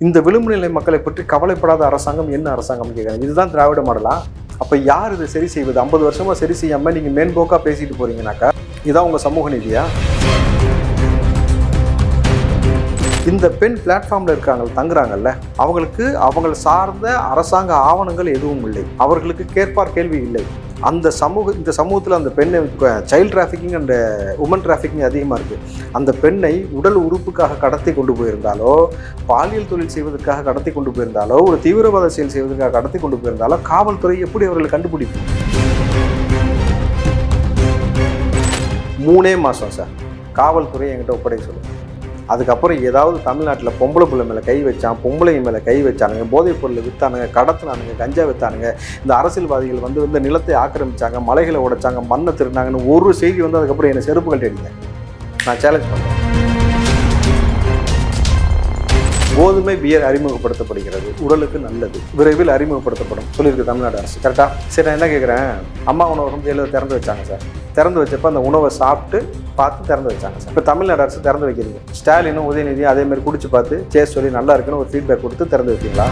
இந்த விளிம்பு நிலை மக்களை பற்றி கவலைப்படாத அரசாங்கம் என்ன அரசாங்கம் கேட்குறாங்க இதுதான் திராவிட மாடலா? அப்போ யார் இதை சரி செய்வது? ஐம்பது வருஷமாக சரி செய்யாமல் நீங்கள் மேன்போக்காக பேசிட்டு போறீங்கனாக்கா இதான் உங்கள் சமூக நீதியா? இந்த பெண் பிளாட்ஃபார்மில் இருக்காங்க தங்குறாங்கல்ல அவங்களுக்கு அவங்களை சார்ந்த அரசாங்க ஆவணங்கள் எதுவும் இல்லை. அவர்களுக்கு கேட்பார் கேள்வி இல்லை. அந்த சமூக இந்த சமூகத்தில் அந்த பெண்ணை child trafficking and woman trafficking அதிகமாக இருக்குது அந்த பெண்ணை உடல் உறுப்புக்காக கடத்தி கொண்டு போயிருந்தாலோ பாலியல் தொழில் செய்வதற்காக கடத்தி கொண்டு போயிருந்தாலோ ஒரு தீவிரவாத செயல் செய்வதற்காக கடத்தி கொண்டு போயிருந்தாலோ காவல்துறை எப்படி அவர்களை கண்டுபிடிக்கும்? மூணே மாதம் சார் காவல்துறை என்கிட்ட ஒப்படைக்க சொல்லுங்கள் அதுக்கப்புறம் ஏதாவது தமிழ்நாட்டில் பொம்பளை பிள்ளை மேலே கை வச்சான் பொம்பளை மேலே கை வச்சானுங்க போதைப் பொருளை விற்றானுங்க கடத்தினானுங்க கஞ்சா விற்றானுங்க இந்த அரசியல்வாதிகள் வந்து இந்த நிலத்தை ஆக்கிரமிச்சாங்க மலைகளை உடைச்சாங்க மண்ணை திருடினாங்கன்னு ஒரு செய்தி வந்து அதுக்கப்புறம் என்னை செருப்புகள் அடிங்க நான் சேலஞ்ச் பண்ணுறேன் கோதுமை பியர் அறிமுகப்படுத்தப்படுகிறது. உடலுக்கு நல்லது. விரைவில் அறிமுகப்படுத்தப்படும். சொல்லியிருக்கு தமிழ்நாடு அரசு. கரெக்டா சரி நான் என்ன கேட்குறேன் அம்மா உணவகம் ஜெயிலில் திறந்து வச்சாங்க சார். திறந்து வச்சப்போ அந்த உணவை சாப்பிட்டு பார்த்து திறந்து வச்சாங்க சார். இப்போ தமிழ்நாடு அரசு திறந்து வைக்கிறீங்க ஸ்டாலினும் உதயநிதியும் அதேமாதிரி குடிச்சு பார்த்து சேஸ் சொல்லி நல்லா இருக்குன்னு ஒரு ஃபீட்பேக் கொடுத்து திறந்து வைப்பீங்களா?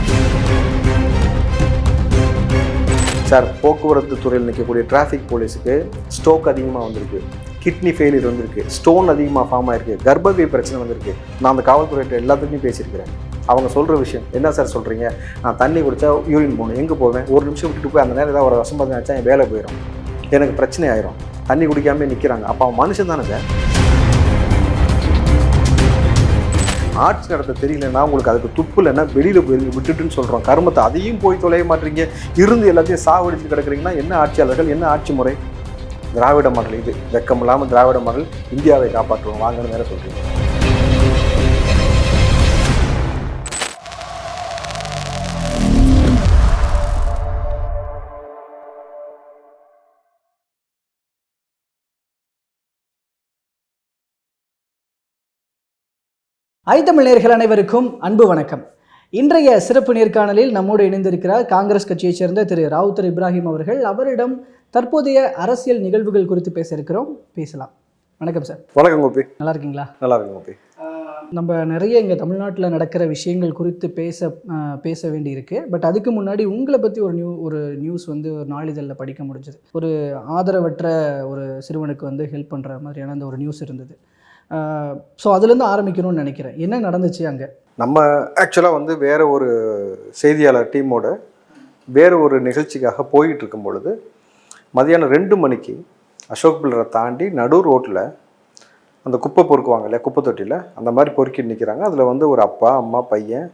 சார் போக்குவரத்து துறையில் நிற்கக்கூடிய டிராஃபிக் போலீஸுக்கு ஸ்டோக் அதிகமாக வந்திருக்கு. கிட்னி ஃபெயிலியர் வந்திருக்கு. ஸ்டோன் அதிகமாக ஃபார்ம் ஆயிருக்கு. கர்ப்பப்பை பிரச்சனை வந்திருக்கு. நான் அந்த காவல்துறையிட்ட எல்லாத்துக்குமே பேசியிருக்கிறேன். அவங்க சொல்கிற விஷயம் என்ன சார் சொல்கிறீங்க நான் தண்ணி குடித்தா யூரின் போகணும் எங்கே போவேன்? ஒரு நிமிஷம் விட்டுட்டு போய் அந்த நேரம் ஏதாவது ஒரு அசம்பாதம் ஆச்சா என் வேலை போயிடும் எனக்கு பிரச்சனை ஆயிரும். தண்ணி குடிக்காமல் நிற்கிறாங்க அப்போ அவன் மனுஷன் தானே சார் ஆட்சி நடத்த தெரியலன்னா உங்களுக்கு அதுக்கு துப்பு இல்லைன்னா வெளியில் போய் விட்டுட்டுன்னு சொல்கிறோம் கருமத்தை அதையும் போய் தொலைய மாட்டீங்க. இருந்து எல்லாத்தையும் சாவடிச்சு கிடக்குறீங்கன்னா என்ன ஆட்சியாளர்கள் என்ன ஆட்சி முறை? திராவிட மாடல் இது. வெக்கமில்லாமல் திராவிட மாடல் இந்தியாவை காப்பாற்றுவோம். வாங்கன்னு வேற சொல்கிறீங்க ஐத்தமிழ் நேர்கள் அனைவருக்கும் அன்பு வணக்கம். இன்றைய சிறப்பு நேர்காணலில் நம்மோடு இணைந்திருக்கிறார் காங்கிரஸ் கட்சியைச் சேர்ந்த திரு ராவுத்தர் இப்ராஹிம் அவர்கள். அவரிடம் தற்போதைய அரசியல் நிகழ்வுகள் குறித்து பேச இருக்கிறோம். பேசலாம். வணக்கம் சார் வணக்கம் கோபி. நல்லா இருக்கீங்களா நல்லா இருக்கும் கோபி. நம்ம நிறைய இங்கே தமிழ்நாட்டில் நடக்கிற விஷயங்கள் குறித்து பேச பேச வேண்டியிருக்கு. பட் அதுக்கு முன்னாடி உங்களை பற்றி ஒரு நியூ ஒரு நியூஸ் வந்து ஒரு நாளிதழில் படிக்க முடிஞ்சது. ஒரு ஆதரவற்ற ஒரு சிறுவனுக்கு வந்து ஹெல்ப் பண்ணுற மாதிரியான அந்த ஒரு நியூஸ் இருந்தது. ஸோ அதுலேருந்து ஆரம்பிக்கணும்னு நினைக்கிறேன். என்ன நடந்துச்சு அங்கே? நம்ம ஆக்சுவலாக வந்து வேற ஒரு செய்தியாளர் டீமோட வேற ஒரு நிகழ்ச்சிக்காக போயிட்டு இருக்கும் பொழுது மதியானம் ரெண்டு மணிக்கு அசோக் பில்லரை தாண்டி நடு ரோட்டில் அந்த குப்பை பொறுக்குவாங்க இல்லையா குப்பை தொட்டியில் அந்த மாதிரி பொறுக்கிட்டு நிற்கிறாங்க அதில் வந்து ஒரு அப்பா அம்மா பையன்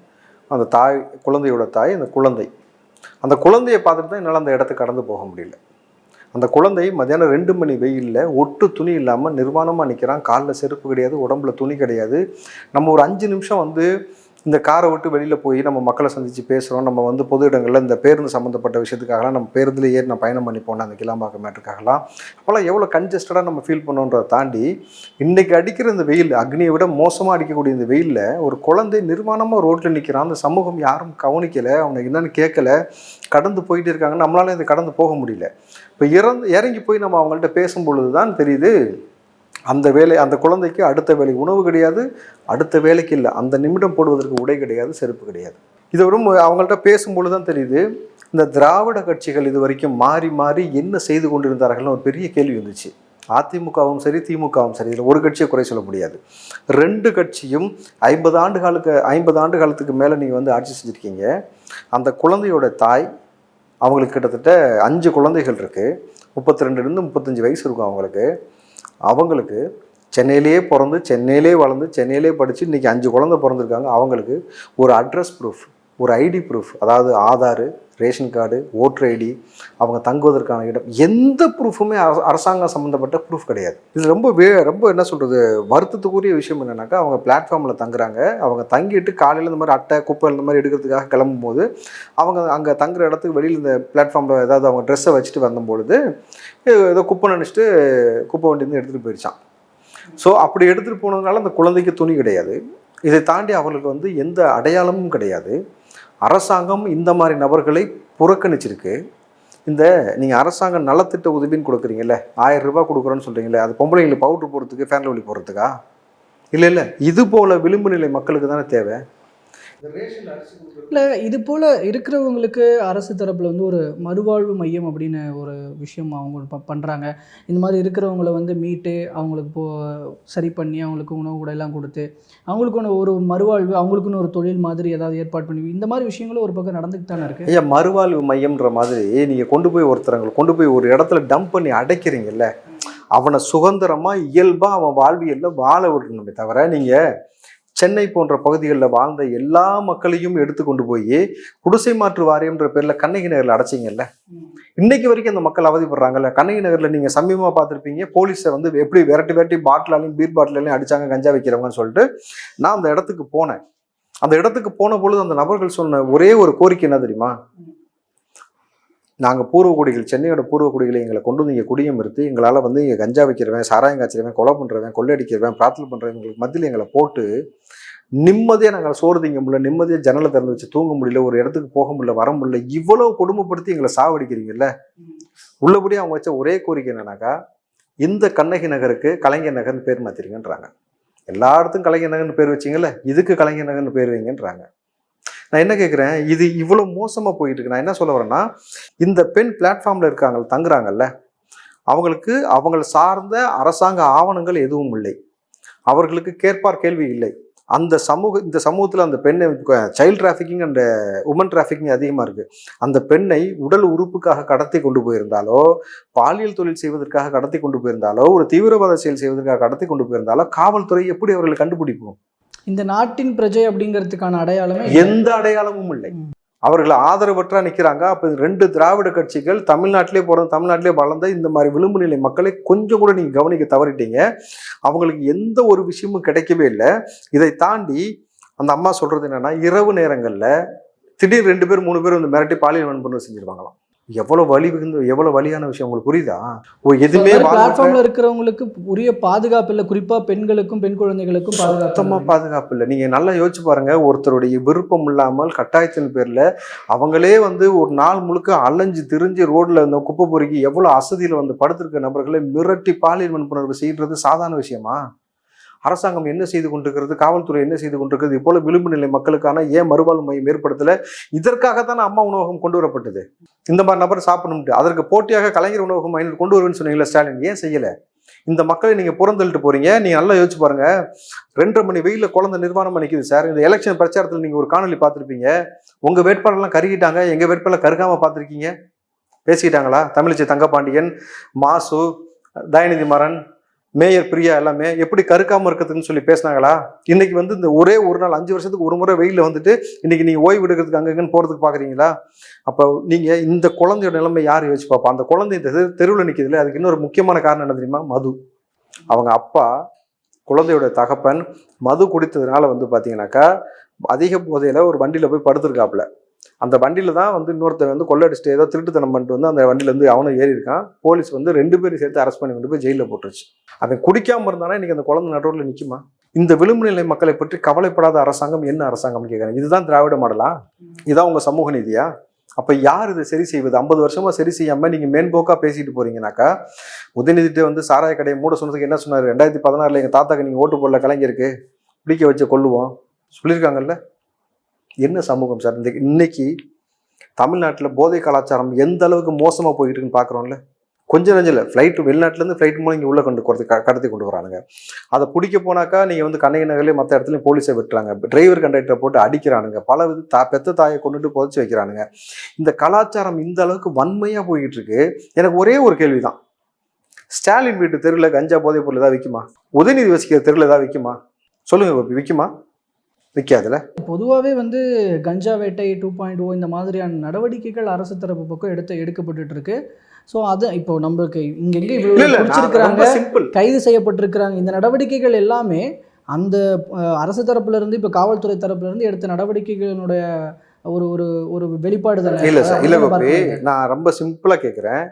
அந்த தாய் குழந்தையோட தாய் அந்த குழந்தை. அந்த குழந்தையை பார்த்துட்டு தான் என்னால் அந்த இடத்துக்கு கடந்து போக முடியல. அந்த குழந்தை மதியானம் ரெண்டு மணி வெயிலில் ஒட்டு துணி இல்லாமல் நிர்வாணமாக நிற்கிறான் காலில் செருப்பு கிடையாது உடம்புல துணி கிடையாது. நம்ம ஒரு அஞ்சு நிமிஷம் வந்து இந்த காரை விட்டு வெளியில் போய் நம்ம மக்களை சந்தித்து பேசுகிறோம் நம்ம வந்து பொது இடங்களில் இந்த பேருந்து சம்மந்தப்பட்ட விஷயத்துக்காகலாம் நம்ம பேருந்தில் ஏறி நான் பயணம் பண்ணி போனேன் அந்த கிளாம்பாக்கம் மேட்டுக்காகலாம் அப்போல்லாம் எவ்வளோ கன்ஜஸ்டடாக நம்ம ஃபீல் பண்ணோன்றதை தாண்டி இன்றைக்கி அடிக்கிற இந்த வெயில் அக்னியை விட மோசமாக அடிக்கக்கூடிய இந்த வெயிலில் ஒரு குழந்தை நிர்வாணமாக ரோட்டில் நிற்கிறான் அந்த சமூகம் யாரும் கவனிக்கலை அவனுக்கு என்னென்னு கேட்கல. கடந்து போயிட்டே இருக்காங்க. நம்மளால இதை கடந்து போக முடியல. இப்போ இறந்து இறங்கி போய் நம்ம அவங்கள்ட்ட பேசும்பொழுது தான் தெரியுது அந்த வேலை அந்த குழந்தைக்கு அடுத்த வேலை உணவு கிடையாது அடுத்த வேலைக்கு இல்லை. அந்த நிமிடம் போடுவதற்கு உடை கிடையாது செருப்பு கிடையாது. இதை விட அவங்கள்ட்ட பேசும்பொழுது தான் தெரியுது. இந்த திராவிட கட்சிகள் இது வரைக்கும் மாறி மாறி என்ன செய்து கொண்டிருந்தார்கள்னு ஒரு பெரிய கேள்வி வந்துச்சு. அதிமுகவும் சரி திமுகவும் சரி. இதில் ஒரு கட்சியை குறை சொல்ல முடியாது. ரெண்டு கட்சியும் ஐம்பது ஆண்டு காலுக்கு ஐம்பது ஆண்டு காலத்துக்கு மேலே நீங்கள் வந்து ஆட்சி செஞ்சுருக்கீங்க. அந்த குழந்தையோட தாய் அவங்களுக்கு கிட்டத்தட்ட அஞ்சு குழந்தைகள் இருக்குது முப்பத்தி ரெண்டுலேருந்து முப்பத்தஞ்சு வயசு இருக்கும் அவங்களுக்கு. அவங்களுக்கு சென்னையிலேயே பிறந்து சென்னையிலே வளர்ந்து சென்னையிலே படித்து இன்றைக்கி அஞ்சு குழந்தை பிறந்திருக்காங்க. அவங்களுக்கு ஒரு அட்ரஸ் ப்ரூஃப் ஒரு ஐடி ப்ரூஃப் அதாவது Aadhaar ration card voter ID அவங்க தங்குவதற்கான இடம் எந்த ப்ரூஃபுமே அரசாங்கம் சம்மந்தப்பட்ட ப்ரூஃப் கிடையாது. இது ரொம்ப வே ரொம்ப என்ன சொல்கிறது வருத்தத்துக்குரிய விஷயம் என்னென்னாக்கா அவங்க பிளாட்ஃபார்மில் தங்குறாங்க. அவங்க தங்கிட்டு காலையில் இந்த மாதிரி அட்டை குப்பை இந்த மாதிரி எடுக்கிறதுக்காக கிளம்பும்போது அவங்க அங்கே தங்குற இடத்துக்கு வெளியில் இந்த பிளாட்ஃபார்மில் ஏதாவது அவங்க ட்ரெஸ்ஸை வச்சுட்டு வந்தபொழுது ஏதோ குப்பை நினச்சிட்டு குப்பை வண்டியிருந்து எடுத்துகிட்டு போயிடுச்சான் ஸோ அப்படி எடுத்துகிட்டு போனதுனால அந்த குழந்தைக்கு துணி கிடையாது. இதை தாண்டி அவர்களுக்கு வந்து எந்த அடையாளமும் கிடையாது. அரசாங்கம் இந்த மாதிரி நபர்களை புறக்கணிச்சிருக்கு. இந்த நீங்கள் அரசாங்கம் நலத்திட்ட உதவின்னு கொடுக்குறீங்கல்ல ஆயிரம் ரூபாய் கொடுக்குறோன்னு சொல்கிறீங்களே அது பொம்பளைங்களுக்கு பவுட்ரு போடுறதுக்கு ஃபேன்ல ஒளி போடுறதுக்கா? இல்லை இல்லை இது போல் விளிம்பு நிலை மக்களுக்கு தானே தேவை? இல்லை இது போல் இருக்கிறவங்களுக்கு அரசு தரப்பில் வந்து ஒரு மறுவாழ்வு மையம் அப்படின்னு ஒரு விஷயம் அவங்க ப பண்ணுறாங்க இந்த மாதிரி இருக்கிறவங்கள வந்து மீட்டு அவங்களுக்கு போ சரி பண்ணி அவங்களுக்கு உணவு உடையெல்லாம் கொடுத்து அவங்களுக்குன்னு ஒரு மறுவாழ்வு அவங்களுக்குன்னு ஒரு தொழில் மாதிரி ஏதாவது ஏற்பாடு பண்ணி இந்த மாதிரி விஷயங்களும் ஒரு பக்கம் நடந்துக்கிட்டு தானே இருக்குது ஐயா மறுவாழ்வு மையம்ன்ற மாதிரி நீங்கள் கொண்டு போய் ஒருத்தரங்களை கொண்டு போய் ஒரு இடத்துல டம்ப் பண்ணி அடைக்கிறீங்கல்ல அவனை சுதந்திரமா இயல்பா அவன் வாழ்வியல்ல வாழ விடணுமே தவிர நீங்க சென்னை போன்ற பகுதிகளில் வாழ்ந்த எல்லா மக்களையும் எடுத்து கொண்டு போய் குடிசை மாற்று வாரியம்ன்ற பேர்ல கண்ணகி நகரில் அடைச்சிங்கல்ல? இன்னைக்கு வரைக்கும் அந்த மக்கள் அவதிப்படுறாங்கல்ல? கண்ணகி நகரில் நீங்க சமீபமாக பார்த்திருப்பீங்க போலீஸை வந்து எப்படி விரட்டி விரட்டி பாட்டிலாலையும் பீர் பாட்டிலாலையும் அடிச்சாங்க கஞ்சா வைக்கிறவங்கன்னு சொல்லிட்டு. நான் அந்த இடத்துக்கு போனேன். அந்த இடத்துக்கு போன பொழுது அந்த நபர்கள் சொன்ன ஒரே ஒரு கோரிக்கை என்ன தெரியுமா? நாங்கள் பூர்வக்குடிகள் சென்னையோட பூர்வக்குடிகளை எங்களை கொண்டு வந்து இங்கே குடியமர்த்தி எங்களால் வந்து இங்கே கஞ்சா வைக்கிறவன் சாராயம் காய்ச்சிருவேன் கொலை பண்ணுறவன் கொள்ளையடிக்கிறவன் பிரார்த்தனை பண்ணுறவங்களுக்கு மத்தியில் எங்களை போட்டு நிம்மதியாக நாங்கள் சோறு திங்க முடியல நிம்மதியாக ஜன்னலை திறந்து வச்சு தூங்க முடியல ஒரு இடத்துக்கு போக முடியல வர முடியல இவ்வளோ கொடுமைப்படுத்தி எங்களை சாவடிக்கிறீங்கல்ல? உள்ளபடியே அவங்க வச்ச ஒரே கோரிக்கை என்னன்னாக்கா இந்த கண்ணகி நகருக்கு கலைஞர் நகர்னு பேர் மாற்றிருங்கன்றாங்க எல்லா இடத்துக்கும் கலைஞர் நகர்னு பேர் வச்சிங்கல்ல இதுக்கு கலைஞர் நகர்னு பேர் வைங்கன்றாங்க. நான் என்ன கேட்குறேன் இது இவ்வளோ மோசமாக போயிட்டு இருக்கு நான் என்ன சொல்ல வரேன்னா இந்த பெண் பிளாட்ஃபார்மில் இருக்காங்க தங்குறாங்கல்ல அவங்களுக்கு அவங்கள சார்ந்த அரசாங்க ஆவணங்கள் எதுவும் இல்லை. அவர்களுக்கு கேட்பார் கேள்வி இல்லை. அந்த சமூக இந்த சமூகத்தில் அந்த பெண்ணை child trafficking and woman trafficking அதிகமாக இருக்குது அந்த பெண்ணை உடல் உறுப்புக்காக கடத்தி கொண்டு போயிருந்தாலோ பாலியல் தொழில் செய்வதற்காக கடத்தி கொண்டு போயிருந்தாலோ ஒரு தீவிரவாத செயல் செய்வதற்காக கடத்தி கொண்டு போயிருந்தாலோ காவல்துறை எப்படி அவர்களை கண்டுபிடிக்கும்? இந்த நாட்டின் பிரஜை அப்படிங்கிறதுக்கான அடையாளமே எந்த அடையாளமும் இல்லை. அவர்கள் ஆதரவற்றா நிற்கிறாங்க அப்போ ரெண்டு திராவிட கட்சிகள் தமிழ்நாட்டிலே பிறந்த தமிழ்நாட்டிலே வளர்ந்த இந்த மாதிரி விளிம்பு நிலை மக்களை கொஞ்சம் கூட நீங்கள் கவனிக்க தவறிட்டீங்க. அவங்களுக்கு எந்த ஒரு விஷயமும் கிடைக்கவே இல்லை. இதை தாண்டி அந்த அம்மா சொல்கிறது என்னென்னா இரவு நேரங்களில் திடீர் ரெண்டு பேர் மூணு பேர் வந்து மிரட்டி பாலியல் வன்புணர்வு செஞ்சுருவாங்களாம். எவ்வளவு வலி மிகுந்த எவ்வளவு வலியான விஷயம் உங்களுக்கு புரியுதா? ஓ எதுவுமே பிளாட்ஃபார்ம்ல இருக்கிறவங்களுக்கு உரிய பாதுகாப்பு இல்லை. குறிப்பா பெண்களுக்கும் பெண் குழந்தைகளுக்கும் பாதுகாப்பு சுத்தமா பாதுகாப்பு இல்லை. நீங்க நல்லா யோசிச்சு பாருங்க ஒருத்தருடைய விருப்பம் இல்லாமல் கட்டாயத்தின் பேர்ல அவங்களே வந்து ஒரு நாள் முழுக்க அலைஞ்சு திரிஞ்சு ரோட்ல இந்த குப்பை பொறுக்கி எவ்வளவு அசதியில வந்து படுத்திருக்க நபர்களை மிரட்டி பாலியல் வன்புணர்வு செய்யறது சாதாரண விஷயமா? அரசாங்கம் என்ன செய்து கொண்டிருக்கிறது காவல்துறை என்ன செய்து கொண்டிருக்கிறது இது விளிம்பு நிலை மக்களுக்கான ஏன் மறுவாழ்வு மையம் ஏற்படுத்தல இதற்காகத்தான் அம்மா உணவகம் கொண்டு வரப்பட்டது. இந்த மாதிரி நபர் சாப்பிடணும்ட்டு அதற்கு போட்டியாக கலைஞர் உணவகம் கொண்டு வருவேன்னு சொன்னீங்களா ஸ்டாலின் ஏன் செய்யலை? இந்த மக்களை நீங்க புறந்தள்ளிட்டு போறீங்க நீங்க நல்லா யோசிச்சு பாருங்க. ரெண்டரை மணி வெயில குழந்தை நிர்வாணம் நிக்குது சார். இந்த எலெக்ஷன் பிரச்சாரத்தில் நீங்க ஒரு காணொலி பார்த்துருப்பீங்க. உங்க வேட்பாளர்லாம் கருகிட்டாங்க எங்க வேட்பாளர் கருகாம பார்த்துருக்கீங்க? பேசிக்கிட்டாங்களா? தமிழிசை தங்கபாண்டியன் மாசு தயநிதி மரன் மேயர் பிரியா எல்லாமே எப்படி கருக்காம இருக்கிறதுன்னு சொல்லி பேசினாங்களா? இன்னைக்கு வந்து இந்த ஒரே ஒரு நாள் அஞ்சு வருஷத்துக்கு ஒரு முறை வெயிலில் வந்துட்டு இன்னைக்கு நீங்க ஓய்வு எடுக்கிறதுக்கு அங்கங்கன்னு போறதுக்கு பாக்குறீங்களா? அப்போ நீங்க இந்த குழந்தையோட நிலைமை யார் யோசிச்சு பார்ப்பா? அந்த குழந்தை இந்த தெருவில் தெருவுல அதுக்கு இன்னொரு முக்கியமான காரணம் என்ன தெரியுமா? மது. அவங்க அப்பா குழந்தையோட தகப்பன் மது குடித்ததுனால வந்து பார்த்தீங்கன்னாக்கா அதிக போதையில் ஒரு வண்டியில் போய் படுத்திருக்காப்புல. அந்த வண்டியில் தான் வந்து இன்னொருத்தன் வந்து கொள்ளடிச்சுட்டு ஏதோ திருட்டுத்தனம் பண்ணிட்டு வந்து அந்த வண்டியிலேருந்து அவனும் ஏறி இருக்கான். போலீஸ் வந்து ரெண்டு பேரும் சேர்த்து அரெஸ்ட் பண்ணி கொண்டு போய் ஜெயிலில் போட்டுருச்சு. அவன் குடிக்காமல் இருந்தானா இன்றைக்கி அந்த குழந்தை நடுவில் நிற்குமா இந்த விளிம்பு நிலை மக்களை பற்றி கவலைப்படாத அரசாங்கம் என்ன அரசாங்கம்னு கேட்குறேன் இதுதான் திராவிட மாடலா? இதுதான் உங்கள் சமூக நீதியா? அப்போ யார் இதை சரி செய்வது? ஐம்பது வருஷமாக சரி செய்யாமல் நீங்கள் மேன்போக்கா பேசிட்டு போகிறீங்கனாக்கா உதயநிதிட்டு வந்து சாராய கடையை மூட சொன்னதுக்கு என்ன சொன்னார்? ரெண்டாயிரத்தி பதினாறுல எங்கள் தாத்தாக்கு நீங்கள் ஓட்டு போடல கலைஞருக்கு பிடிக்க வச்சு கொள்ளுவோம். சொல்லியிருக்காங்கல்ல? என்ன சமூகம் சார்? இந்த இன்னைக்கு தமிழ்நாட்டில் போதை கலாச்சாரம் எந்த அளவுக்கு மோசமாக போய்கிட்டு இருக்குன்னு பார்க்குறோம்ல கொஞ்சம் நெஞ்சில் ஃப்ளைட்டு வெளிநாட்டிலேருந்து ஃப்ளைட் மூலம் இங்கே உள்ளே கொண்டு கொடுத்து கடத்தி கொண்டு வரானுங்க. அதை பிடிக்க போனாக்கா நீங்கள் வந்து கண்ணகி நகர்லேயே மற்ற இடத்துலையும் போலீஸை விட்டுறாங்க. டிரைவர் கண்டக்டரை போட்டு அடிக்கிறானுங்க. பல வித தா பெத்த தாயை கொண்டுட்டு புதைச்சி வைக்கிறானுங்க. இந்த கலாச்சாரம் இந்த அளவுக்கு வன்மையாக போய்கிட்டு இருக்கு எனக்கு ஒரே ஒரு கேள்வி தான் ஸ்டாலின் வீட்டு தெருவில் கஞ்சா போதைப் பொருள் ஏதாவது விற்குமா உதயநிதி வசிக்கிற தெருவில் ஏதாவது விற்குமா சொல்லுங்கள் விற்குமா விற்காதுல பொதுவாகவே வந்து கஞ்சா வேட்டை டூ பாயிண்ட் ஓ இந்த மாதிரியான நடவடிக்கைகள் அரசு தரப்பு பக்கம் எடுத்து எடுக்கப்பட்டுட்டு இருக்கு ஸோ அது இப்போ நம்மளுக்கு இங்கெங்கே இவ்வளோ கைது செய்யப்பட்டிருக்கிறாங்க. இந்த நடவடிக்கைகள் எல்லாமே அந்த அரசு தரப்புல இருந்து இப்போ காவல்துறை தரப்புல இருந்து எடுத்த நடவடிக்கைகளினுடைய ஒரு ஒரு ஒரு வெளிப்பாடு தானே இல்ல சார் இல்ல பார்க்கணும். நான் ரொம்ப சிம்பிளா கேக்குறேன்.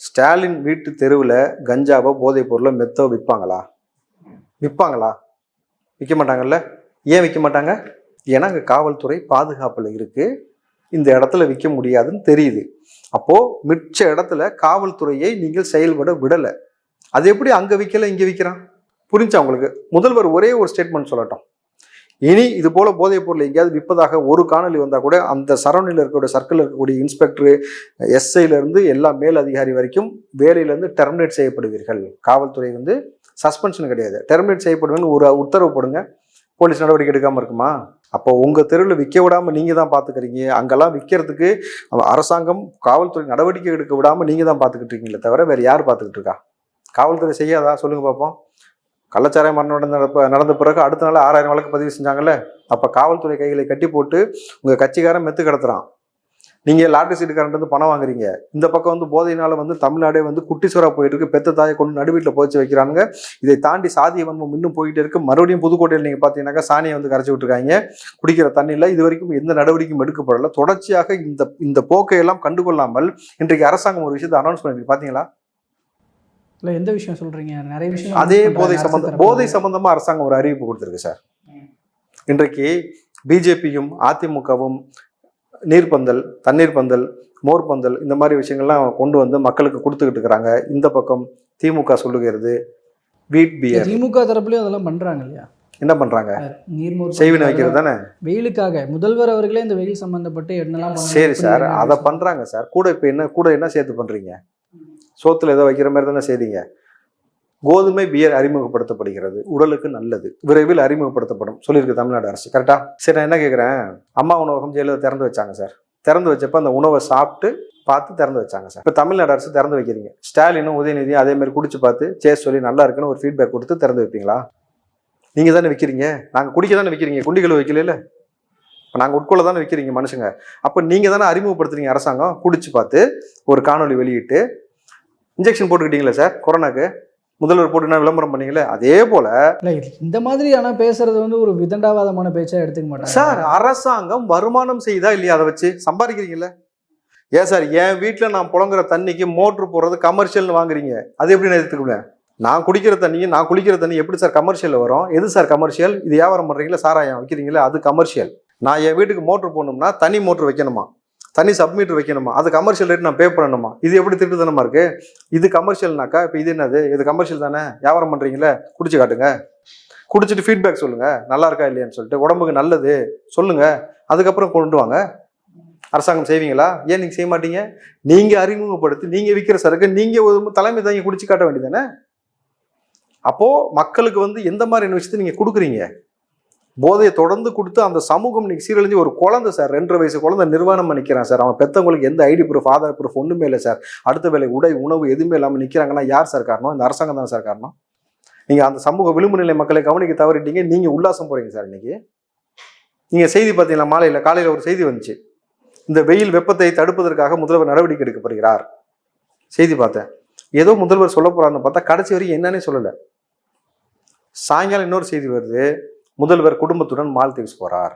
ஸ்டாலின் வீட்டு தெருவில் கஞ்சாவோ போதைப் பொருளோ மெத்தோ விற்பாங்களா விற்பாங்களா விற்க மாட்டாங்கல்ல? ஏன் விற்க மாட்டாங்க? ஏன்னா அங்கே காவல்துறை பாதுகாப்பில் இருக்குது இந்த இடத்துல விற்க முடியாதுன்னு தெரியுது. அப்போது மிச்ச இடத்துல காவல்துறையை நீங்கள் செயல்பட விடலை. அது எப்படி அங்கே விற்கலை இங்கே விற்கிறான் புரிஞ்சா உங்களுக்கு? முதல்வர் ஒரே ஒரு ஸ்டேட்மெண்ட் சொல்லட்டும். இனி இது போல போதைப் பொருள் எங்கேயாவது விற்பதாக ஒரு காணொலி வந்தால் கூட அந்த சரௌண்டில் இருக்கக்கூடிய சர்க்கிளில் இருக்கக்கூடிய இன்ஸ்பெக்டர் எஸ்ஐலேருந்து எல்லா மேல் அதிகாரி வரைக்கும் வேலையிலேருந்து டெர்மினேட் செய்யப்படுவீர்கள். காவல்துறை வந்து சஸ்பென்ஷன் கிடையாது. டெர்மினேட் செய்யப்படுவேன்னு ஒரு உத்தரவு போடுங்க. போலீஸ் நடவடிக்கை எடுக்காமல் இருக்குமா? அப்போ உங்கள் தெருவில் விற்க விடாமல் நீங்கள் தான் பார்த்துக்கிறீங்க அங்கெல்லாம் விற்கிறதுக்கு அரசாங்கம் காவல்துறை நடவடிக்கை எடுக்க விடாமல் நீங்கள் தான் பார்த்துக்கிட்டு இருக்கீங்களே தவிர வேறு யார் பார்த்துக்கிட்டு இருக்கா? காவல்துறை செய்யாதா? சொல்லுங்கள் பார்ப்போம் கள்ளச்சாராய மரணம் நடந்த நடந்த பிறகு அடுத்த நாள் ஆறாயிரம் வழக்கு பதிவு செஞ்சாங்கல்ல? அப்போ காவல்துறை கைகளை கட்டி போட்டு உங்கள் கட்சிக்காரன் மெத்து கிடத்துறான். நீங்கள் லாட்டரி சீட்டுக்காரன்ட்டு வந்து பணம் வாங்குறீங்க. இந்த பக்கம் வந்து போதையினால வந்து தமிழ்நாடே வந்து குட்டிச்சுவரா போயிட்டு இருக்கு பெத்த தாயை கொண்டு நடுவீட்டில் போச்சு வைக்கிறாங்க இதை தாண்டி சாதிய வன்மம் இன்னும் போயிட்டே இருக்கு. மறுபடியும் புதுக்கோட்டையில் நீங்கள் பார்த்தீங்கன்னாக்கா சாணியை வந்து கரைச்சி விட்டுருக்காங்க. குடிக்கிற தண்ணியில் இது வரைக்கும் எந்த நடவடிக்கையும் எடுக்கப்படல. தொடர்ச்சியாக இந்த இந்த போக்கை எல்லாம் கண்டுகொள்ளாமல் இன்றைக்கு அரசாங்கம் ஒரு விஷயத்தை அனௌன்ஸ் பண்ணிருக்கு. பார்த்தீங்களா இல்லை எந்த விஷயம் சொல்கிறீங்க நிறைய விஷயம் அதே போதை சம்பந்தம் போதை சம்பந்தமா அரசாங்கம் ஒரு அறிவிப்பு கொடுத்துருக்கு சார். இன்றைக்கு பிஜேபியும் அதிமுகவும் நீர்ப்பந்தல் தண்ணீர் பந்தல் மோர் பந்தல் இந்த மாதிரி விஷயங்கள்லாம் கொண்டு வந்து மக்களுக்கு கொடுத்துக்கிட்டு இருக்கிறாங்க. இந்த பக்கம் திமுக சொல்லுகிறது வீட் பியர். திமுக தரப்புலயும் அதெல்லாம் பண்றாங்க இல்லையா? என்ன பண்றாங்க? நீர்மோர் செய்வினை வைக்கிறது தானே? வெயிலுக்காக. முதல்வர் அவர்களே இந்த வெயில் சம்பந்தப்பட்டு என்னெல்லாம் சரி சார் அதை பண்றாங்க சார். கூட இப்போ என்ன கூட என்ன சேர்த்து பண்றீங்க? சோத்துல ஏதோ வைக்கிற மாதிரி தானே செய்றீங்க கோதுமை பியர் அறிமுகப்படுத்தப்படுகிறது. உடலுக்கு நல்லது. விரைவில் அறிமுகப்படுத்தப்படும். சொல்லியிருக்கு தமிழ்நாடு அரசு. கரெக்டா சரி நான் என்ன கேட்குறேன் அம்மா உணவகம் ஜெயிலில் திறந்து வச்சாங்க சார் திறந்து வச்சப்ப அந்த உணவை சாப்பிட்டு பார்த்து திறந்து வச்சாங்க சார் இப்போ தமிழ்நாடு அரசு திறந்து வைக்கிறீங்க ஸ்டாலினும் உதயநிதியும் அதே மாதிரி குடிச்சு பார்த்து சேஸ் சொல்லி நல்லா இருக்குன்னு ஒரு ஃபீட்பேக் கொடுத்து திறந்து வைப்பீங்களா? நீங்கள் தானே விற்கிறீங்க நாங்கள் குடிக்க தானே விற்கிறீங்க குண்டிகள் வைக்கல இப்போ நாங்கள் உட்கொள்ள தானே விற்கிறீங்க மனுஷங்க. அப்போ நீங்கள் தானே அறிமுகப்படுத்துறீங்க அரசாங்கம்? குடிச்சு பார்த்து ஒரு காணொளி வெளியிட்டு இன்ஜெக்ஷன் போட்டுக்கிட்டீங்களா சார் கொரோனாக்கு முதல்வர் போட்டு நான் விளம்பரம் பண்ணீங்களே? அதே போல இந்த மாதிரி ஆனா பேசுறது வந்து ஒரு விதண்டாவாதமான பேச்சா எடுத்துக்க மாட்டாங்க. சார் அரசாங்கம் வருமானம் செய்தா இல்லையா அதை வச்சு? சம்பாதிக்கிறீங்கல்ல? ஏன் சார் என் வீட்டில் நான் புழங்குற தண்ணிக்கு மோட்ரு போடுறது கமர்ஷியல்னு வாங்குறீங்க. அது எப்படி நான் எடுத்துக்குவேன் நான் குடிக்கிற தண்ணி நான் குளிக்கிற தண்ணி எப்படி சார் கமர்ஷியலில் வரும்? எது சார் கமர்ஷியல் இது வியாபாரம் பண்ணுறீங்களா சாராயம் வைக்கிறீங்களா? அது கமர்ஷியல் நான் என் வீட்டுக்கு மோட்ரு போடணும்னா தனி மோட்ரு வைக்கணுமா? தனி சப்மீட்டர் வைக்கணுமா? அது கமர்ஷியல் ரேட் நான் பே பண்ணணுமா? இது எப்படி திருட்டுத்தனமா இருக்கு? இது கமர்ஷியல்னாக்கா இப்போ இது என்னது? இது கமர்ஷியல் தானே? வியாபாரம் பண்ணுறீங்களே குடிச்சு காட்டுங்க. குடிச்சிட்டு ஃபீட்பேக் சொல்லுங்க. நல்லா இருக்கா இல்லையான்னு சொல்லிட்டு உடம்புக்கு நல்லது சொல்லுங்க. அதுக்கப்புறம் கொண்டு வாங்க. அரசாங்கம் செய்வீங்களா? ஏன் நீங்கள் செய்ய மாட்டீங்க? நீங்கள் அறிமுகப்படுத்தி நீங்கள் விற்கிற சரக்கு நீங்கள் ஒரு தலைமை தாங்கி குடிச்சு காட்ட வேண்டியதானே அப்போது மக்களுக்கு வந்து எந்த மாதிரி விஷயத்தை நீங்கள் கொடுக்குறீங்க? போதையை தொடர்ந்து கொடுத்து அந்த சமூகம் இன்னைக்கு சீரழிஞ்சு ஒரு குழந்தை சார் ரெண்டரை வயசு குழந்தை நிர்வாணம் நிற்கிறான் சார். அவன் பெத்தவங்களுக்கு எந்த ஐடி ப்ரூஃப் ஆதார் ப்ரூஃப் ஒன்றுமே இல்லை சார். அடுத்த வேலை உடை உணவு எதுவுமே இல்லாமல் நிற்கிறாங்கன்னா யார் சார் காரணம்? இந்த அரசாங்கம் தான் சார் காரணம். நீங்கள் அந்த சமூக விளிம்பு நிலை மக்களை கவனிக்க தவறிட்டீங்க. நீங்கள் உல்லாசம் போகிறீங்க சார் இன்னைக்கு. நீங்கள் செய்தி பார்த்தீங்களா? மாலையில் காலையில் ஒரு செய்தி வந்துச்சு. இந்த வெயில் வெப்பத்தை தடுப்பதற்காக முதல்வர் நடவடிக்கை எடுக்கப்படுகிறார். செய்தி பார்த்தேன். ஏதோ முதல்வர் சொல்ல போறாருன்னு பார்த்தா கடைசி வரைக்கும் என்னன்னே சொல்லலை. சாயங்காலம் இன்னொரு செய்தி வருது. முதல்வர் குடும்பத்துடன் மால்தீவ்ஸ் போறார்.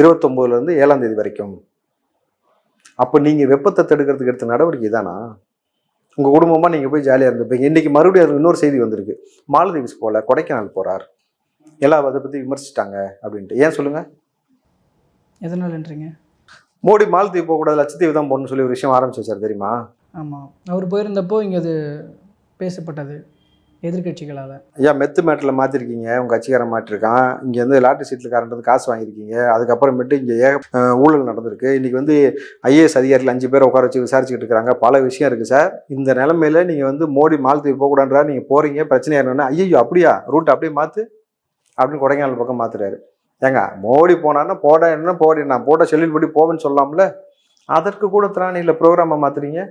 இருபத்தொம்போதுல இருந்து ஏழாம் தேதி வரைக்கும். அப்போ நீங்க வெப்பத்தை தடுக்கிறதுக்கு எடுத்த நடவடிக்கை தானா? உங்க குடும்பமா நீங்க போய் ஜாலியா இருந்துப்பீங்க. இன்னைக்கு மறுபடியும் அதுல இன்னொரு செய்தி வந்திருக்கு. மாலதீவ்ஸ் போல கொடைக்கானல் போறார். எல்லாம் அதை பத்தி விமர்சிச்சிட்டாங்க அப்படின்ட்டு. ஏன் சொல்லுங்க? எதனாலன்றீங்க? மோடி மாலத்தீவு போகக்கூடாது லட்சத்தீவு தான் போகணும்னு சொல்லி ஒரு விஷயம் ஆரம்பிச்சு வச்சார் தெரியுமா? ஆமா. அவர் போயிருந்தப்போ இங்க அது பேசப்பட்டது. எதிர்கட்சிகளால் ஐயா மெத்து மேட்டில் மாற்றிருக்கீங்க உங்கள் கட்சிக்காரன் மாட்டிருக்கான். இங்கே வந்து லாட்டரி சீட்டில் காசு வாங்கியிருக்கீங்க. அதுக்கப்புறமேட்டு இங்கே ஏக ஊழல் நடந்திருக்கு. இன்றைக்கி வந்து ஐஏஎஸ் அதிகாரிகள் அஞ்சு பேர் உட்கார வச்சு விசாரிச்சுக்கிட்டு இருக்காங்க. பல விஷயம் இருக்குது சார். இந்த நிலமையில நீங்கள் வந்து மோடி மாலத்தீவு போகக்கூடாதுன்றா நீங்கள் போகிறீங்க பிரச்சனையாக என்னென்னா ஐயோ அப்படியா? ரூட் அப்படியே மாற்று அப்படின்னு கொடைக்கானல் பக்கம் மாற்றுறாரு ஏங்க மோடி போனான்னா போட என்ன போடி? நான் போட்ட செல்லில் படி போவேன்னு சொல்லலாம்ல அதற்கு கூட திராணி இல்லை ப்ரோக்ராமை மாற்றுறீங்க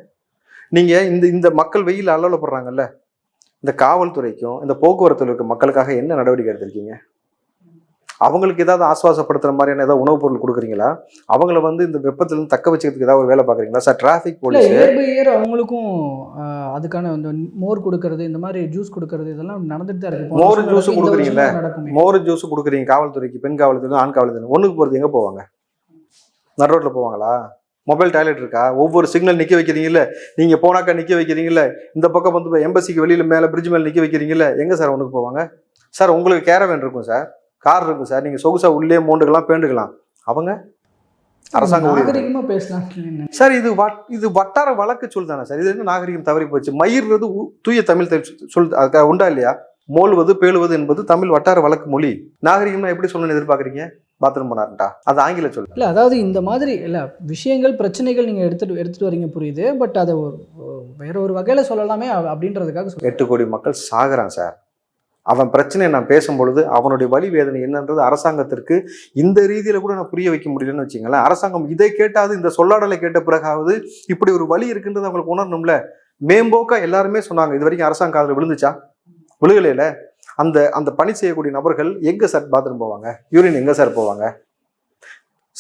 நீங்கள் இந்த இந்த மக்கள் வெயில் அலோலப்படுறாங்கல்ல இந்த காவல்துறைக்கும் இந்த போக்குவரத்தில் இருக்க மக்களுக்காக என்ன நடவடிக்கை எடுத்திருக்கீங்க? அவங்களுக்கு ஏதாவது ஆசுவாசப்படுத்துற மாதிரியான ஏதாவது உணவுப் பொருள் கொடுக்குறீங்களா? அவங்கள வந்து இந்த வெப்பத்திலிருந்து தக்க வச்சுக்கிறதுக்கு ஏதாவது ஒரு வேலை பார்க்குறீங்களா? Sir traffic police year by year அவங்களுக்கும் அதுக்கான இந்த மோர் கொடுக்கறது இந்த மாதிரி ஜூஸ் கொடுக்கறது இதெல்லாம் நடந்துட்டு தான் இருக்கு. மோர் இந்த கொடுக்குறீங்கல்ல? மோர் ஜூஸ் கொடுக்குறீங்க காவல்துறைக்கு பெண் காவல்துறை ஆண் காவல்துறை ஒண்ணுக்கு போகிறது எங்கே போவாங்க? நடு ரோட்டில் போவாங்களா? மொபைல் டாய்லெட் இருக்கா? ஒவ்வொரு சிக்னல் நிற்க வைக்கிறீங்கல்ல. நீங்கள் போனாக்கா நிற்க வைக்கிறீங்கல்ல. இந்த பக்கம் வந்து எம்பசிக்கு வெளியில் மேலே பிரிட்ஜ் மேலே நிற்க வைக்கிறீங்கல்ல. எங்கே சார் ஒன்றுக்கு போவாங்க? சார் உங்களுக்கு கேரவேன் இருக்கும் சார் கார் இருக்கும் சார் நீங்கள் சொகுசா உள்ளே மோண்டுக்கலாம் பேண்டுக்கலாம். அவங்க? அரசாங்க ஊழியர்கள். நாகரிகமா பேசலாம் சார் இது வட் இது வட்டார வழக்கு சொல் தானே சார் இது என்ன நாகரிகம் தவறி போச்சு? மயிர்றது தூய தமிழ் சொல் அதுக்கு உண்டா இல்லையா? மோழுவது பேழுவது என்பது தமிழ் வட்டார வழக்கு மொழி. நாகரிகம்னா எப்படி சொல்லணும்னு எதிர்பார்க்குறீங்க? பாத்ரூம் பண்ணாருட்டா அது ஆங்கில சொல். இல்லை அதாவது இந்த மாதிரி இல்லை விஷயங்கள் பிரச்சனைகள் நீங்கள் எடுத்துட்டு எடுத்துகிட்டு வரீங்க புரியுது பட் அதை ஒரு வேற ஒரு வகையில் சொல்லலாமே அப்படின்றதுக்காக. எட்டு கோடி மக்கள் சாகுறான் சார். அவன் பிரச்சனையை நான் பேசும்பொழுது அவனுடைய வலி வேதனை என்னன்றது அரசாங்கத்திற்கு இந்த ரீதியில கூட நான் புரிய வைக்க முடியலன்னு வச்சுங்களேன் அரசாங்கம் இதை கேட்டாது இந்த சொல்லாடலை கேட்ட பிறகாவது இப்படி ஒரு வழி இருக்குன்றது அவங்களுக்கு உணரணும்ல. மேம்போக்கா எல்லாருமே சொன்னாங்க இது வரைக்கும் அரசாங்கம் காதில் விழுந்துச்சா? விழுகலையில. அந்த அந்த பணி செய்யக்கூடிய நபர்கள் எங்கே சார் பாத்ரூம் போவாங்க? யூரின் எங்கே சார் போவாங்க?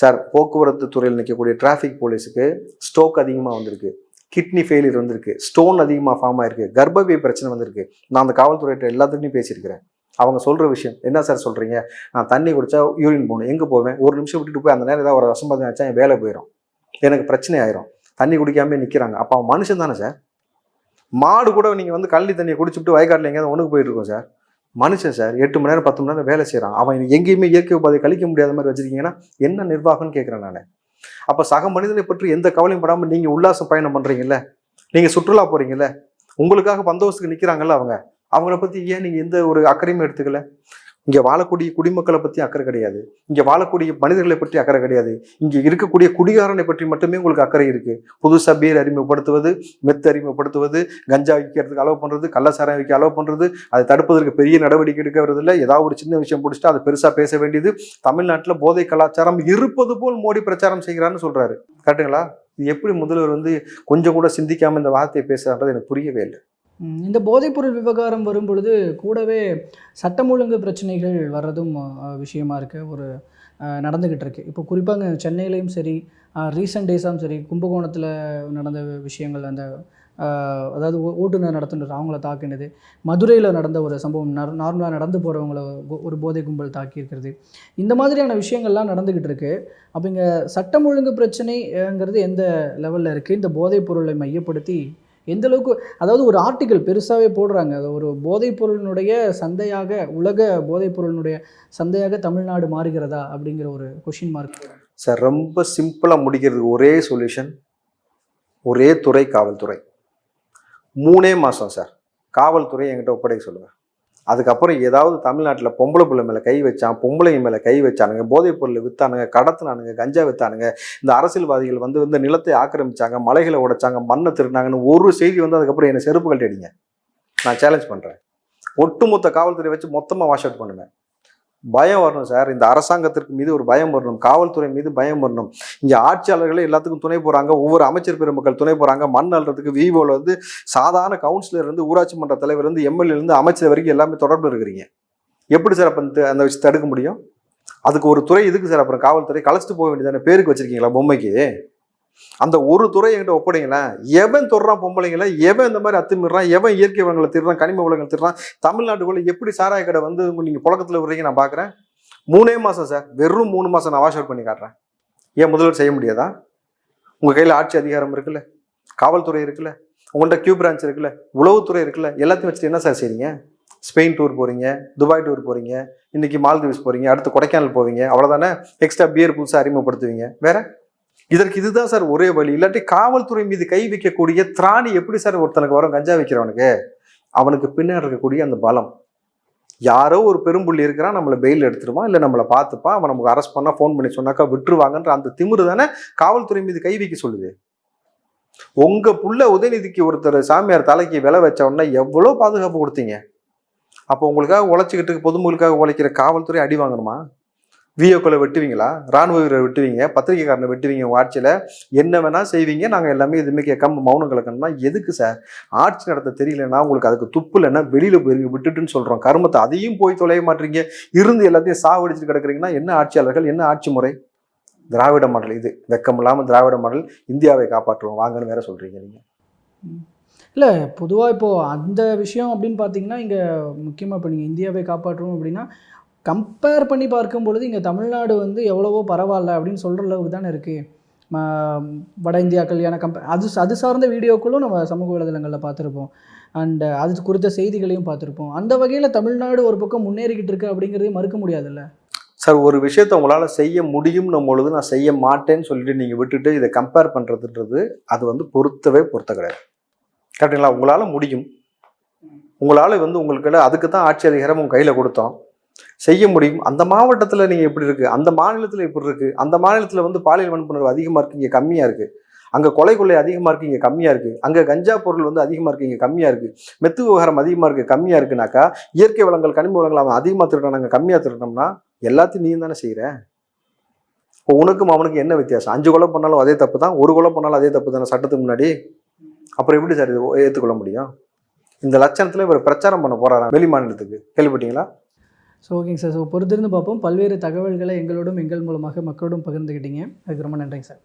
சார் போக்குவரத்து துறையில் நிற்கக்கூடிய டிராஃபிக் போலீஸுக்கு ஸ்டோக் அதிகமாக வந்திருக்கு. கிட்னி ஃபெயிலியர் வந்திருக்கு. ஸ்டோன் அதிகமாக ஃபார்ம் ஆயிருக்கு. கர்ப்பவிய பிரச்சனை வந்திருக்கு. நான் அந்த காவல்துறையிட்ட எல்லாத்துக்குமே பேசியிருக்கிறேன். அவங்க சொல்கிற விஷயம் என்ன சார் சொல்கிறீங்க நான் தண்ணி குடித்தா யூரின் போகணும் எங்கே போவேன்? ஒரு நிமிஷம் விட்டுட்டு போய் அந்த நேரம் ஏதாவது ஒரு அசம்பாதம் ஆச்சா என் வேலை போயிடும் எனக்கு பிரச்சனை ஆயிரும். தண்ணி குடிக்காம நிற்கிறாங்க அப்போ அவன் மனுஷன் தானே சார்? மாடு கூட நீங்கள் வந்து கள்ளி தண்ணியை குடிச்சுட்டு வயக்காட்டில் எங்கேயாவது ஒன்றுக்கு போயிட்டு இருக்கோம் சார். மனுஷன் சார் எட்டு மணி நேரம் பத்து மணி நேரம் வேலை செய்கிறான் அவன் எங்கேயுமே இயற்கை உபாதை கழிக்க முடியாத மாதிரி வச்சிருக்கீங்கன்னா என்ன நிர்வாகம்னு கேட்குறேன் நான். அப்போ சக மனிதனை பற்றி எந்த கவலையும் படாமல் நீங்கள் உல்லாசம் பயணம் பண்ணுறீங்கல்ல நீங்கள் சுற்றுலா போகிறீங்கல்ல உங்களுக்காக பந்தோபஸ்துக்கு நிற்கிறாங்கல்ல அவங்க? அவங்கள பற்றி ஏன் நீங்கள் எந்த ஒரு அக்கறையும் எடுத்துக்கல? இங்கே வாழக்கூடிய குடிமக்களை பற்றி அக்கறை கிடையாது. இங்கே வாழக்கூடிய மனிதர்களை பற்றி அக்கறை கிடையாது. இங்கே இருக்கக்கூடிய குடிகாரனை பற்றி மட்டுமே உங்களுக்கு அக்கறை இருக்குது புதுசாக பீர் அறிமுகப்படுத்துவது மெத்து அறிமுகப்படுத்துவது கஞ்சா விற்கிறதுக்கு அலோவ் பண்ணுறது கள்ளசாரம் விற்க அலோவ் பண்ணுறது அதை தடுப்பதற்கு பெரிய நடவடிக்கை எடுக்கிறதில்ல ஏதாவது ஒரு சின்ன விஷயம் பிடிச்சிட்டு அதை பெருசாக பேச வேண்டியது. தமிழ்நாட்டில் போதை கலாச்சாரம் இருப்பது போல் மோடி பிரச்சாரம் செய்கிறான்னு சொல்கிறாரு கரெக்டுங்களா இது எப்படி முதல்வர் வந்து கொஞ்சம் கூட சிந்திக்காமல் இந்த வார்த்தையை பேசுறான்றது எனக்கு புரியவே இல்லை. இந்த போதைப்பொருள் விவகாரம் வரும் பொழுது கூடவே சட்டம் ஒழுங்கு பிரச்சனைகள் வர்றதும் விஷயமா இருக்கு. ஒரு நடந்துக்கிட்டு இருக்கு. இப்போ குறிப்பாக சென்னையிலையும் சரி ரீசெண்ட் டேஸாகவும் சரி கும்பகோணத்தில் நடந்த விஷயங்கள் அந்த அதாவது ஓ- ஓட்டுநர் நடத்துனர் அவங்கள தாக்கினது. மதுரையில் நடந்த ஒரு சம்பவம் நார்மலாக நடந்து போகிறவங்கள ஒரு போதை கும்பல் தாக்கியிருக்கிறது. இந்த மாதிரியான விஷயங்கள்லாம் நடந்துக்கிட்டு இருக்கு. அப்போ இங்கே சட்டம் ஒழுங்கு பிரச்சனைங்கிறது எந்த லெவலில் இருக்குது இந்த போதைப் பொருளை மையப்படுத்தி எந்த அளவுக்கு அதாவது ஒரு ஆர்டிக்கல் பெருசாகவே போடுறாங்க. அது ஒரு போதைப் பொருளினுடைய சந்தையாக உலக போதைப் பொருளினுடைய சந்தையாக தமிழ்நாடு மாறுகிறதா அப்படிங்கிற ஒரு கொஷின் மார்க் சார் ரொம்ப சிம்பிளாக முடிக்கிறதுக்கு ஒரே சொல்யூஷன் ஒரே துறை காவல்துறை. மூணே மாதம் சார். காவல்துறை என்கிட்ட ஒப்படைக்க சொல்லுங்கள் அதுக்கப்புறம் ஏதாவது தமிழ்நாட்டில் பொம்பளை பிள்ளை மேலே கை வச்சான் பொம்பளைங்க மேலே கை வச்சானுங்க போதைப் பொருளை விற்றானுங்க கடத்தினானுங்க கஞ்சா விற்றானுங்க இந்த அரசியல்வாதிகள் வந்து வந்து நிலத்தை ஆக்கிரமிச்சாங்க மலைகளை உடைச்சாங்க மண்ணை திருடினாங்கன்னு ஒரு செய்தி வந்து அதுக்கப்புறம் என்னை செருப்பு கட்டிடுங்க நான் சேலஞ்ச் பண்ணுறேன் ஒட்டுமொத்த காவல்துறை வச்சு மொத்தமாக வாஷ் அவுட் பண்ணுங்க பயம் வரணும் சார். இந்த அரசாங்கத்திற்கு மீது ஒரு பயம் வரணும். காவல்துறை மீது பயம் வரணும். இங்கே ஆட்சியாளர்களே எல்லாத்துக்கும் துணை போகிறாங்க ஒவ்வொரு அமைச்சர் பெருமக்கள் துணை போகிறாங்க மண் அள்ளுறதுக்கு விவோல இருந்து சாதாரண கவுன்சிலர் இருந்து ஊராட்சி மன்ற தலைவர் இருந்து எம்எல்ஏ இருந்து அமைச்சர் வரைக்கும் எல்லாமே தொடர்பு இருக்கிறீங்க. எப்படி சார் அப்போ இந்த- அந்த விஷயத்தை தடுக்க முடியும்? அதுக்கு ஒரு துறை இதுக்கு சார் அப்புறம் காவல்துறை கலைச்சிட்டு போக வேண்டியதானே பேருக்கு வச்சிருக்கீங்களா பொம்மைக்கு? அந்த ஒரு துறை என்கிட்ட ஒப்படைங்களேன் எவன் தொடுறான் பொம்பளைங்கள எவன் இந்த மாதிரி அத்துமீறான் எவன் இயற்கை வளங்களை திருறான் கனிம வளங்களை திருறான் தமிழ்நாட்டுக்குள்ள எப்படி சாராய கடை வந்து நீங்கள் புழக்கத்தில் விடுறீங்க நான் பார்க்குறேன் மூணே மாதம் சார் வெறும் மூணு மாதம் நான் வாஷ் அவுட் பண்ணி காட்டுறேன். ஏன் முதல்வர் செய்ய முடியாதா? உங்கள் கையில் ஆட்சி அதிகாரம் இருக்குல்ல காவல்துறை இருக்குல்ல உங்கள்கிட்ட கியூ பிரான்ச் இருக்குல்ல உளவுத்துறை இருக்குல்ல எல்லாத்தையும் வச்சுட்டு என்ன சார் செய்றீங்க? ஸ்பெயின் டூர் போகிறீங்க துபாய் டூர் போகிறீங்க இன்னைக்கு மால்தீவ்ஸ் போகிறீங்க அடுத்து கொடைக்கானல் போவீங்க அவ்வளோதானே எக்ஸ்ட்ரா பியர் புதுசாக அறிமுகப்படுத்துவீங்க வேற? இதற்கு இதுதான் சார் ஒரே வழி. இல்லாட்டி காவல்துறை மீது கை வைக்கக்கூடிய திராணி எப்படி சார் ஒருத்தனுக்கு வரும்? கஞ்சா வைக்கிறவனுக்கு. அவனுக்கு பின்னாடி இருக்கக்கூடிய அந்த பலம். யாரோ ஒரு பெரும்புள்ளி இருக்கிறான் நம்மளை பெயில் எடுத்துருவான் இல்லை நம்மளை பார்த்துப்பான். அவன் நமக்கு அரெஸ்ட் பண்ணால் ஃபோன் பண்ணி சொன்னாக்கா விட்டுருவாங்கன்ற அந்த திமிரு தானே காவல்துறை மீது கை வைக்க சொல்லுது. உங்க புள்ள உதயநிதிக்கு ஒருத்தர் சாமியார் தலைக்கு விலை வச்ச உடனே எவ்வளோ பாதுகாப்பு கொடுத்தீங்க? அப்போ உங்களுக்காக உழைச்சிக்கிட்டு பொதுமக்களுக்காக உழைக்கிற காவல்துறை அடி வாங்கணுமா? விஓக்களை வெட்டுவீங்களா? ராணுவ வீரரை வெட்டுவீங்க பத்திரிகைக்காரனை வெட்டுவீங்க உங்கள் ஆட்சியில். என்ன வேணால் செய்வீங்க. நாங்கள் எல்லாமே எதுவுமே கேட்காம மௌனம் கலக்கணும்னா எதுக்கு சார்? ஆட்சி நடத்த தெரியலன்னா உங்களுக்கு அதுக்கு துப்பு இல்லைன்னா வெளியில் போயிருங்க விட்டுட்டுன்னு சொல்கிறோம் கருமத்தை அதையும் போய் தொலைய மாட்டீங்க. இருந்து எல்லாத்தையும் சாவடிச்சுட்டு கிடக்குறீங்கன்னா என்ன ஆட்சியாளர்கள் என்ன ஆட்சி முறை? திராவிட மாடல் இது. வெக்கம் திராவிட மாடல் இந்தியாவை காப்பாற்றுவோம். வாங்கன்னு வேற சொல்கிறீங்க நீங்கள் இல்லை பொதுவாக இப்போது அந்த விஷயம் அப்படின்னு பார்த்தீங்கன்னா இங்கே முக்கியமாக இப்போ நீங்கள் இந்தியாவை காப்பாற்றுவோம் அப்படின்னா கம்பேர் பண்ணி பார்க்கும் பொழுது இங்கே தமிழ்நாடு வந்து எவ்வளவோ பரவாயில்ல அப்படின்னு சொல்கிற அளவுக்கு தானே இருக்குது வட இந்தியா கல்யாண கம்ப அது அது சார்ந்த வீடியோக்களும் நம்ம சமூக வலைதளங்களில் பார்த்துருப்போம். அண்டு அது குறித்த செய்திகளையும் பார்த்துருப்போம். அந்த வகையில் தமிழ்நாடு ஒரு பக்கம் முன்னேறிக்கிட்டு இருக்கு அப்படிங்கிறதையும் மறுக்க முடியாதுல்ல? சார் ஒரு விஷயத்த உங்களால் செய்ய முடியும்னும் பொழுது நான் செய்ய மாட்டேன்னு சொல்லிட்டு நீங்கள் விட்டுட்டு இதை கம்பேர் பண்ணுறதுன்றது அது வந்து பொருத்தவே பொருத்த கிடையாது. கரெக்டுங்களா உங்களால் முடியும். உங்களால் வந்து உங்களுக்கு அதுக்கு தான் ஆட்சி அதிகாரம் உங்கள் கையில் கொடுத்தோம். செய்ய முடியும். அந்த மாவட்டத்தில் நீங்கள் எப்படி இருக்குது அந்த மாநிலத்தில் எப்படி இருக்குது அந்த மாநிலத்தில் வந்து பாலியல் வன்புணர்வு அதிகமாக இருக்குது இங்கே கம்மியாக இருக்குது அங்கே கொலை கொள்ளை அதிகமாக இருக்குது இங்கே கம்மியாக இருக்குது அங்கே கஞ்சா பொருள் வந்து அதிகமாக இருக்குது இங்கே கம்மியாக இருக்குது மெத்து விவகாரம் அதிகமாக இருக்குது கம்மியாக இருக்குனாக்கா இயற்கை வளங்கள் கனிம வளங்கள் அவன் அதிகமாக திருட்டான் நாங்கள் கம்மியாக திருட்டோம்னா எல்லாத்தையும் நீ தானே செய்கிற இப்போ உனக்கும் அவனுக்கு என்ன வித்தியாசம்? அஞ்சு கொலை பண்ணாலும் அதே தப்பு தான் ஒரு கொலை பண்ணாலும் அதே தப்பு தானே சட்டத்துக்கு முன்னாடி? அப்புறம் எப்படி சார் இது ஏற்றுக்கொள்ள முடியும்? இந்த லட்சணத்தில் இவர் பிரச்சாரம் பண்ண போறாராம் வெளி மாநிலத்துக்கு? கேள்விப்பட்டீங்களா? ஸோ ஓகேங்க சார் ஸோ பொறுத்திருந்து பார்ப்போம். பல்வேறு தகவல்களை எங்களோடும் எங்கள் மூலமாக மக்களோடும் பகிர்ந்துக்கிட்டீங்க அதுக்கு ரொம்ப நன்றிங்க சார்